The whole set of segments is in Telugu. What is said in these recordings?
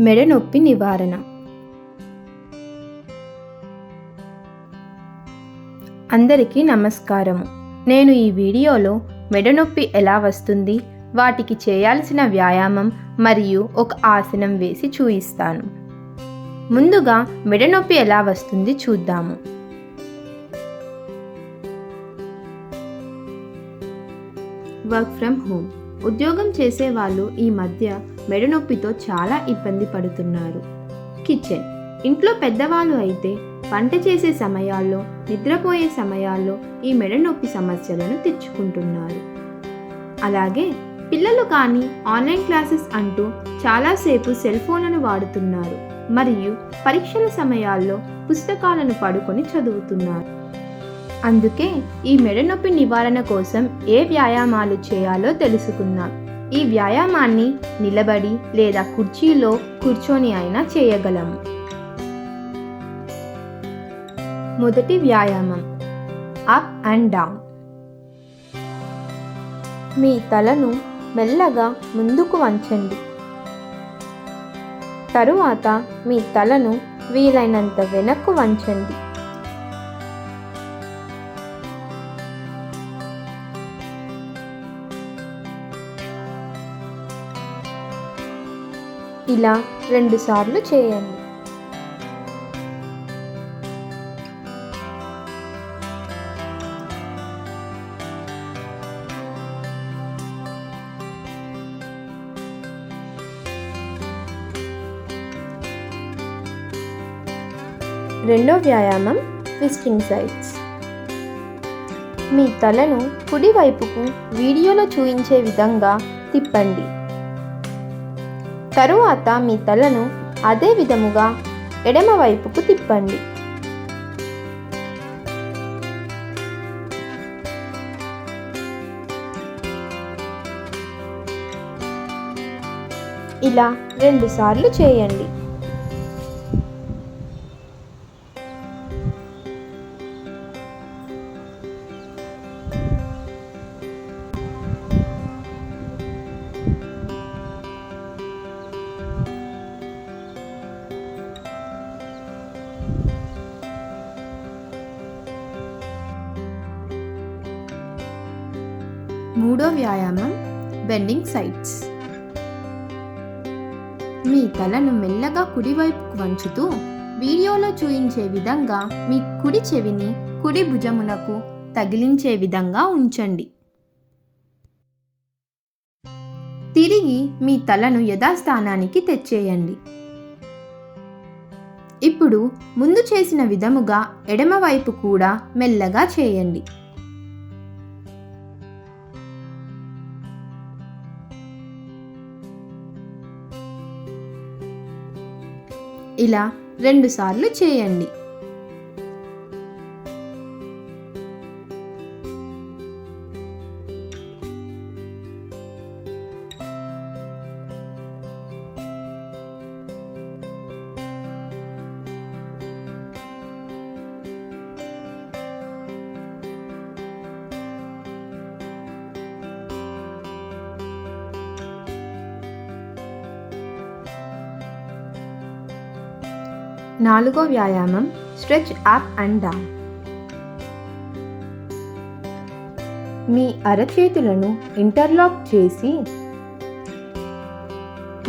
మెడ నొప్పి నివారణ. అందరికీ నమస్కారము. నేను ఈ వీడియోలో మెడ నొప్పి ఎలా వస్తుంది వాటికి చేయాల్సిన వ్యాయామం మరియు ఒక ఆసనం వేసి చూయిస్తాను. ముందుగా మెడ నొప్పి ఎలా వస్తుంది చూద్దాము. Work from home. ఉద్యోగం చేసే వాళ్ళు ఈ మధ్య మెడనొప్పితో చాలా ఇబ్బంది పడుతున్నారు. కిచెన్. ఇంట్లో పెద్దవాళ్ళు అయితే వంట చేసే సమయాల్లో నిద్రపోయే సమయాల్లో ఈ మెడనొప్పి సమస్యలను తెచ్చుకుంటున్నారు. అలాగే పిల్లలు కానీ ఆన్లైన్ క్లాసెస్ అంటూ చాలాసేపు సెల్ ఫోన్లను వాడుతున్నారు. మరియు పరీక్షల సమయాల్లో పుస్తకాలను పడుకొని చదువుతున్నారు. అందుకే ఈ మెడనొప్పి నివారణ కోసం ఏ వ్యాయామాలు చేయాలో తెలుసుకుందాం. ఈ వ్యాయామాన్ని నిలబడి లేదా కుర్చీలో కూర్చొని అయినా చేయగలము మొదటి వ్యాయామం. Up and down. మీ తలను మెల్లగా ముందుకు వంచండి. తరువాత మీ తలను వీలైనంత వెనక్కు వంచండి. ఇలా రెండుసార్లు చేయండి. రెండో వ్యాయామం ట్విస్టింగ్ సైడ్స్. మీ తలను కుడివైపుకు వీడియోలో చూపించే విధంగా తిప్పండి. తరువాత మీ తలను అదే విధముగా ఎడమ వైపుకు తిప్పండి. ఇలా రెండుసార్లు చేయండి. మూడో వ్యాయామం బెండింగ్ సైడ్స్ మీ తలను మెల్లగా కుడివైపుకు వంచుతూ వీడియోలో చూయించే విధంగా మీ కుడి చెవిని కుడి భుజమునకు తగిలించే విధంగా ఉంచండి. తిరిగి మీ తలను యథాస్థానానికి తెచ్చేయండి. ఇప్పుడు ముందు చేసిన విధముగా ఎడమవైపు కూడా మెల్లగా చేయండి. ఇలా రెండుసార్లు చేయండి. నాలుగో వ్యాయామం స్ట్రెచ్ అప్ అండ్ డౌన్. మీ అరచేతులను ఇంటర్లాక్ చేసి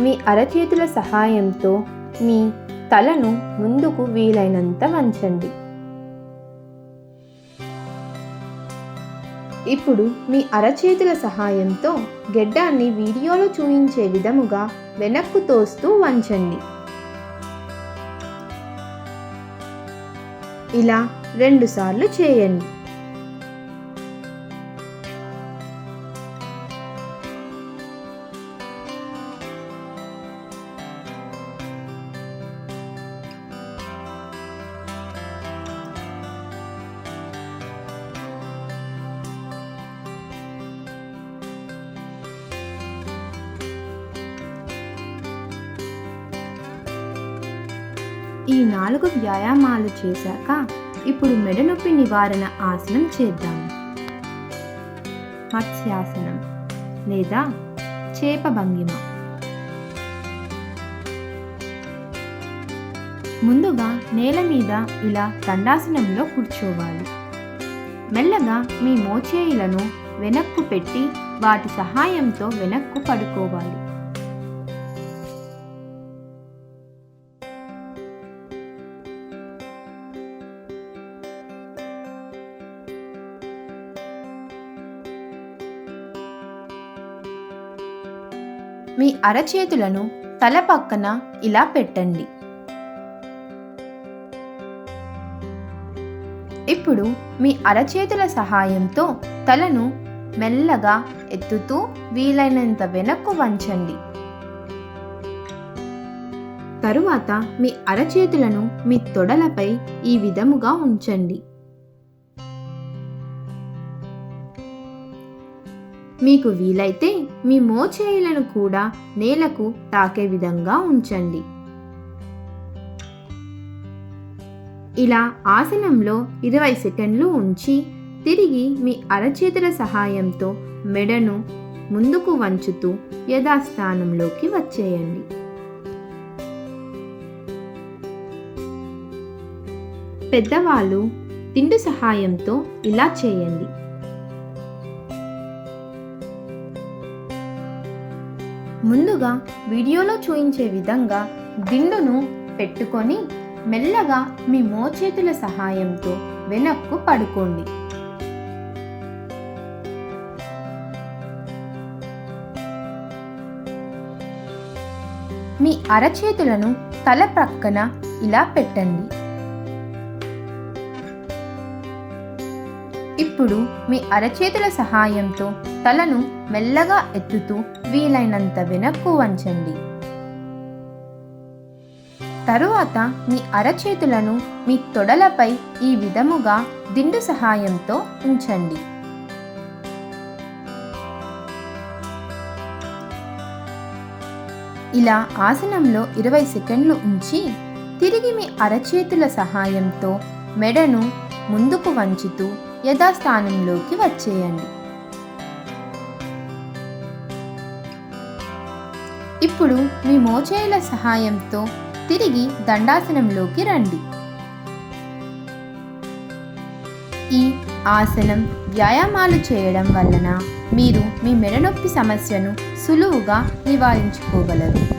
మీ అరచేతుల సహాయంతో మీ తలను ముందుకు వీలైనంత వంచండి. ఇప్పుడు మీ అరచేతుల సహాయంతో గెడ్డాన్ని వీడియోలో చూపించే విధముగా వెనక్కు తోస్తూ వంచండి. ఇలా రెండుసార్లు చేయండి. ఈ నాలుగు వ్యాయామాలు చేశాక ఇప్పుడు మెడనొప్పి నివారణ ఆసనం చేద్దాం. మత్స్యాసనం లేదా చేప భంగిమ. ముందుగా నేల మీద ఇలా దండాసనంలో కూర్చోవాలి. మెల్లగా మీ మోచేయిలను వెనక్కు పెట్టి వాటి సహాయంతో వెనక్కు పడుకోవాలి. మీ అరచేతులను తల పక్కన ఇలా పెట్టండి. ఇప్పుడు మీ అరచేతుల సహాయంతో తలను మెల్లగా ఎత్తుతూ వీలైనంత వెనక్కు వంచండి. తరువాత మీ అరచేతులను మీ తొడలపై ఈ విధముగా ఉంచండి. మీకు వీలైతే మీ మోచేయులను కూడా నేలకు తాకే విధంగా ఉంచండి. ఇలా ఆసనంలో ఇరవై సెకండ్లు ఉంచి తిరిగి మీ అరచేతుల సహాయంతో మెడను ముందుకు వంచుతూ యథాస్థానంలోకి వచ్చేయండి. పెద్దవాళ్ళు తిండి సహాయంతో ఇలా చేయండి. ముందుగా వీడియోలో చూయించే విధంగా దిండును పెట్టుకొని మెల్లగా మీ మోచేతుల సహాయంతో వెనక్కు పడుకోండి. మీ అరచేతులను తల ప్రక్కన ఇలా పెట్టండి. ఇప్పుడు మీ అరచేతుల సహాయంతో తలను మెల్లగా ఎత్తుతూ వీలైనంత వెనక్కు వంచండి. తరువాత మీ అరచేతులను మీ తొడలపై ఈ విధముగా దిండు సహాయంతో ఉంచండి. ఇలా ఆసనంలో ఇరవై సెకండ్లు ఉంచి తిరిగి మీ అరచేతుల సహాయంతో మెడను ముందుకు వంచుతూ యథాస్థానంలోకి వచ్చేయండి. ఇప్పుడు మీ మోచేయుల సహాయంతో తిరిగి దండాసనంలోకి రండి. ఈ ఆసనం వ్యాయామాలు చేయడం వలన మీరు మీ మెడనొప్పి సమస్యను సులువుగా నివారించుకోగలరు.